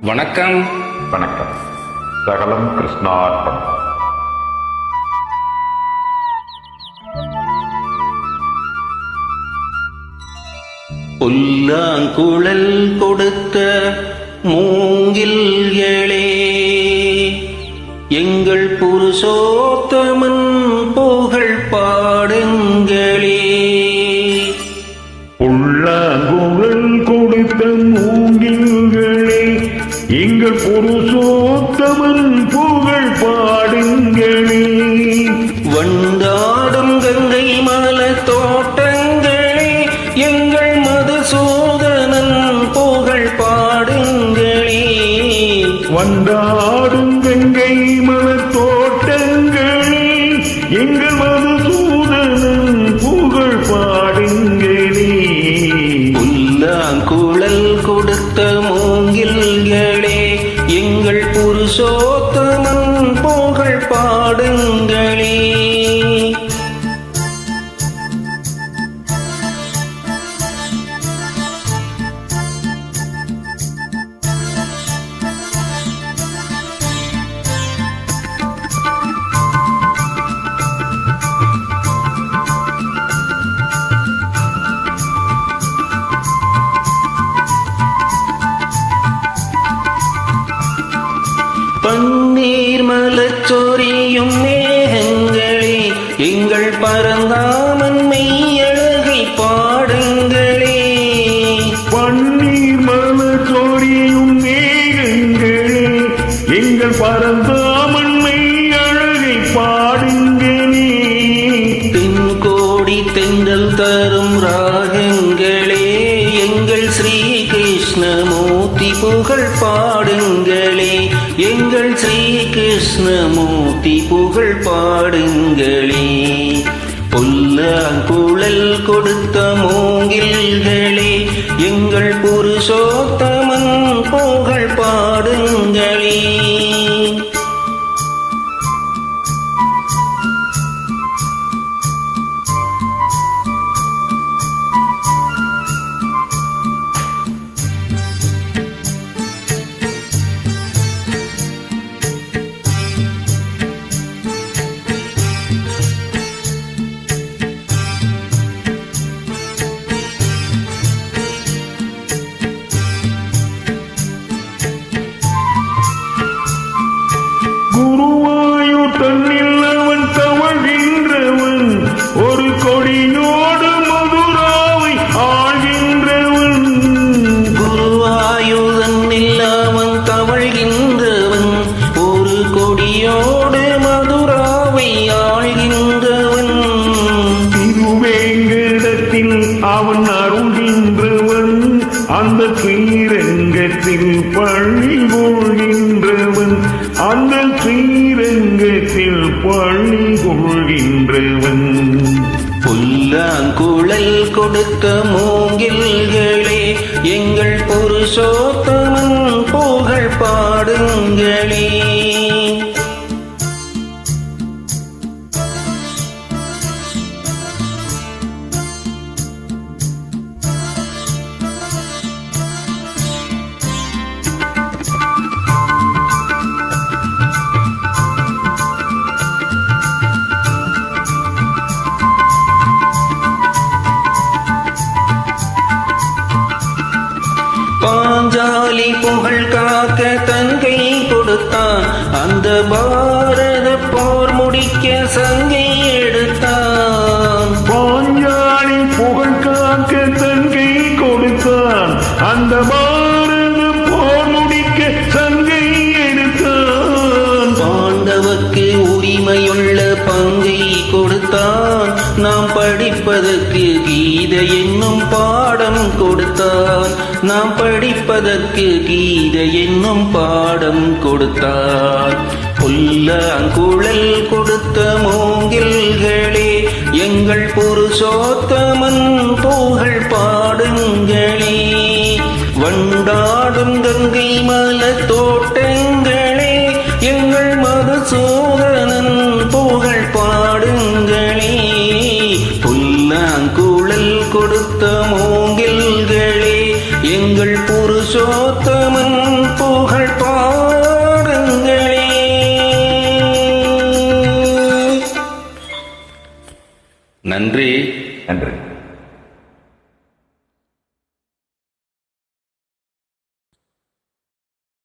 வணக்கம். வணக்கம். சகலம் கிருஷ்ணார்ப்பணம் புல்லாங்குழல் கொடுத்த மூங்கில்களே எங்கள் புருஷோத்தமன் புகழ் பாடுங்களே. புல்லாங்குழல் கொடுத்த மூங்கில்களே எங்கள் புருஷோத்தமன் புகழ் பாடுங்களே. வண்டாடும் கங்கை மல தோட்டங்களே எங்கள் மதுசூதனன் புகழ் பாடுங்களே. வந்தாடும் கங்கை மலர் கொடுத்த மூங்கில்களே எங்கள் புருஷோத்தமன் புகழ் பாடுங்கள். பன்னீர் மலச்சொரியும் மேகங்களே எங்கள் பரந்தாமன் மெய்யழகை பாடுங்களே. பன்னீர் மலர் சோரியும் மேகங்களே எங்கள் பரந்தாமன்மை அழகை பாடுங்களே. தென்கோடி தென்றல் தரும் ராகங்களே எங்கள் ஸ்ரீ கிருஷ்ணமூர்த்தி புகழ் பாடுங்களே. எங்கள் ஸ்ரீ கிருஷ்ணமூர்த்தி புகழ் பாடுங்களே. பொல்லாங்குழல் கொடுத்த மூங்கில்களே எங்கள் புருஷோத்த அவன் அருள்கின்றவன் அந்த ஸ்ரீரங்கத்தில் பழி கொள்கின்றவன்? அந்த ஸ்ரீரங்கத்தில் பழி கொள்கின்றவன்? புல்லாங்குழல் கொடுத்த மூங்கில்களே பாஞ்சாலி புகழ் காக்க தங்கை கொடுத்தான். அந்த பாரத போர் முடிக்க சங்கை எடுத்தான். பாஞ்சாலி புகழ் காக்க தங்கை கொடுத்தான். அந்த பாரத போர் முடிக்க சங்கை எடுத்தான். பாண்டவக்கு உரிமையுள்ள பங்கை கொடுத்தான். நாம் படிப்பதற்கு கீத என்னும் பாடம் கொடுத்தான். நாம் படிப்பதற்கு கீத என்னும் பாடம் கொடுத்தான் புல்லாங்குழல் கொடுத்த மூங்கில்களே எங்கள் புருஷோத்தமன் புகழ் பாடுங்களே. வண்டாடும் கங்கை மல தோட்டங்களே எங்கள் மதுசூதனன் புகழ் பாடுங்களே. புல்ல அங்குழல் கொடுத்த மூங்கில் எங்கள் புருஷோத்தமன் புகழ் பாருங்களே நன்றி. நன்றி.